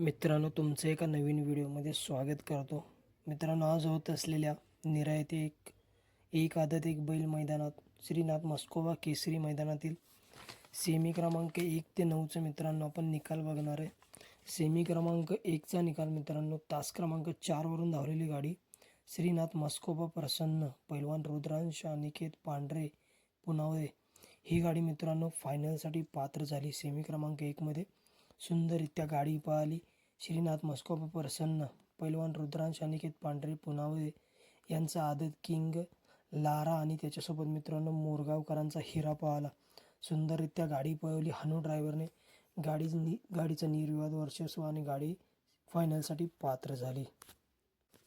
मित्रांनो तुमचं एका नवीन व्हिडिओमध्ये स्वागत करतो. मित्रांनो आज होत असलेल्या निरायते एक एक आदत एक बैल मैदानात श्रीनाथ मस्कोबा केसरी मैदानातील सेमी क्रमांक एक ते नऊचं मित्रांनो आपण निकाल बघणार आहे. सेमी क्रमांक एकचा निकाल मित्रांनो तास क्रमांक चारवरून धावलेली गाडी श्रीनाथ मस्कोबा प्रसन्न पैलवान रुद्रांश अनिकेत पांढरे पुनावळे ही गाडी मित्रांनो फायनलसाठी पात्र झाली. सेमी क्रमांक एकमध्ये सुंदररित्या गाडी पळाली. श्रीनाथ मस्कोप प्रसन्न पैलवान रुद्रांश अनिकेत पांढरे पुनावळे यांचा आदत किंग लारा आणि त्याच्यासोबत मित्रांनो मोरगावकरांचा हिरा पळाला सुंदररित्या गाडी पळवली. हनू ड्रायव्हरने गाडी नि गाडीचा निर्विवाद वर्चस्व आणि गाडी फायनलसाठी पात्र झाली.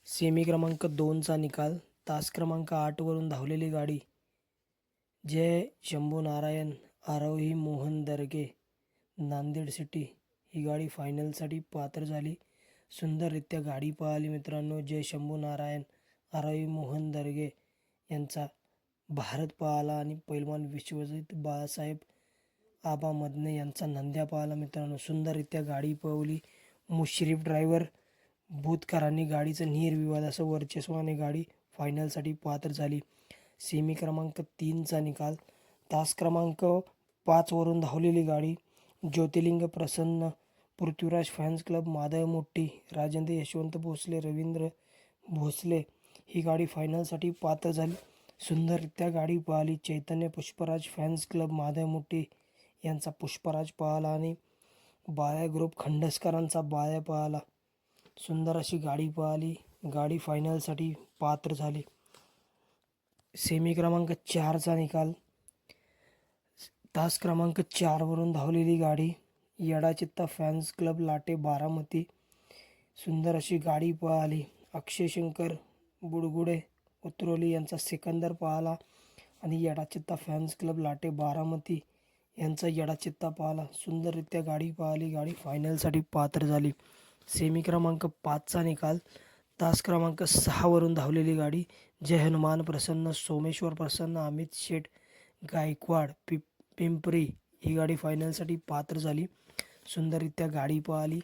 सेमी क्रमांक दोनचा निकाल. तास क्रमांक आठवरून धावलेली गाडी. जय शंभू नारायण आरोही मोहन दर्गे नांदेड सिटी. ही गाडी फायनलसाठी पात्र झाली. सुंदररित्या गाडी पळाली मित्रांनो. जय शंभू नारायण आरोही मोहन दर्गे यांचा भारत पळाला आणि पैलवान विश्वजित बाळासाहेब आबा मदने यांचा नंद्या पळाला मित्रांनो. सुंदररित्या गाडी पळवली. मुश्रीफ ड्रायव्हर भूतकरांनी गाडीचं निर्विवाद असं वर्चस्वाने गाडी फायनलसाठी पात्र झाली. सेमी क्रमांक तीनचा निकाल. तास क्रमांक पाचवरून धावलेली गाडी ज्योतिर्लिंग प्रसन्न पृथ्वीराज फॅन्स क्लब माधव मोट्टी राजेंद्र यशवंत भोसले रवींद्र भोसले ही गाडी फायनलसाठी पात्र झाली. सुंदररित्या गाडी पळाली चैतन्य पुष्पराज फॅन्स क्लब माधव मोट्टी यांचा पुष्पराज पळाला आणि बाळ्या ग्रुप खंडसकरांचा बाळ्या पळाला सुंदर अशी गाडी पळाली गाडी फायनलसाठी पात्र झाली. सेमी क्रमांक चारचा निकाल. तास क्रमांक चारवरून धावलेली गाडी. Yedachitta fans club Late Baramati. सुंदर अशी गाडी पळाली अक्षय शंकर बुडगुडे उतरोली यांचा सिकंदर पळाला आणि येडाचित्ता फॅन्स क्लब लाटे बारामती यांचा येडाचित्ता पळाला सुंदररित्या गाडी पळाली गाडी फायनलसाठी पात्र झाली. सेमी क्रमांक पाचचा निकाल. तास क्रमांक सहावरून धावलेली गाडी. जय हनुमान प्रसन्न सोमेश्वर प्रसन्न अमित शेठ गायकवाड पि पिंपरी ही गाडी फायनलसाठी पात्र झाली. सुंदररित्या गाडी पळाली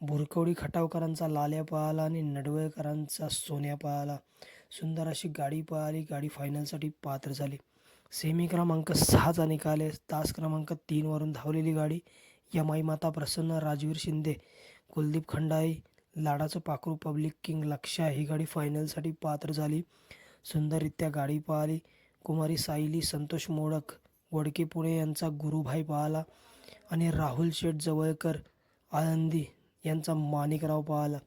भुरकवडी खटावकरांचा लाल्या पळाला आणि नडवळकरांचा सोन्या पळाला सुंदर अशी गाडी पळाली गाडी फायनलसाठी पात्र झाली. सेमी क्रमांक सहाचा निकाल आहे. तास क्रमांक तीनवरून धावलेली गाडी यमाई माता प्रसन्न राजवीर शिंदे कुलदीप खंडाई लाडाचं पाखरू पब्लिक किंग लक्षा ही गाडी फायनलसाठी पात्र झाली. सुंदररित्या गाडी पळाली कुमारी सायली संतोष मोडक वडके पुणे यांचा गुरुभाई पळाला आणि राहुल शेठ जवळकर आनंदी यांचा माणिकराव पळाला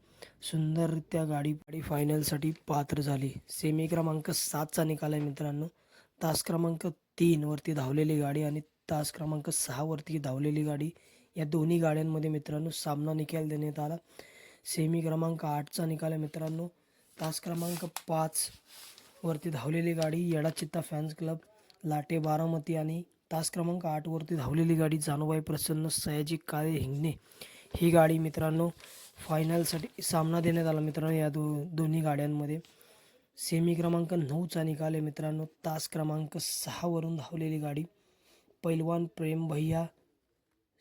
सुंदररित्या गाडी गाडी फायनलसाठी पात्र झाली. सेमी क्रमांक सातचा निकाल आहे मित्रांनो. तास क्रमांक तीनवरती धावलेली गाडी आणि तास क्रमांक सहावरती धावलेली गाडी या दोन्ही गाड्यांमध्ये मित्रांनो सामना निकाल देण्यात आला. सेमी क्रमांक आठचा निकाल आहे मित्रांनो. तास क्रमांक पाच वरती धावलेली गाडी येडा चित्ता फॅन्स क्लब लाटे बारामती आणि तास क्रमांक आठवरती धावलेली गाडी जानूबाई प्रसन्न सयाजी काळे हिंगणे. ही गाडी मित्रांनो फायनलसाठी सामना देण्यात आला मित्रांनो या दो दोन्ही गाड्यांमध्ये. सेमी क्रमांक नऊचा निकाल आहे मित्रांनो. तास क्रमांक सहावरून धावलेली गाडी. पैलवान प्रेम भैया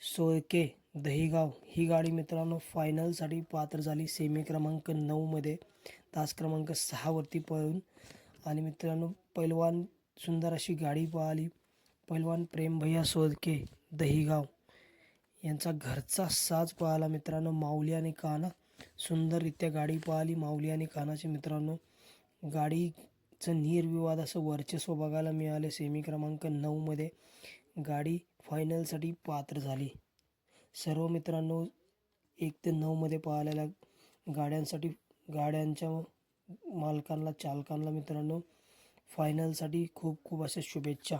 सोळके दहीगाव. ही गाडी मित्रांनो फायनलसाठी पात्र झाली सेमी क्रमांक नऊमध्ये. तास क्रमांक सहावरती पळून आणि मित्रांनो पैलवान सुंदर अशी गाडी पळाली पैलवान प्रेम भैया सोदके दहीगाव. यांचा घरचा साज पाहिला मित्रांनो माऊली आणि काना. सुंदररित्या गाडी पळाली माऊली आणि कानाचे मित्रांनो. गाडीचं निर्विवाद असं वर्चस्व बघायला मिळाले. सेमी क्रमांक नऊमध्ये गाडी फायनलसाठी पात्र झाली. सर्व मित्रांनो एक ते नऊमध्ये पाहिलेल्या गाड्यांसाठी गाड्यांच्या मालकांना चालकांना मित्रांनो फायनलसाठी खूप खूप अशा शुभेच्छा.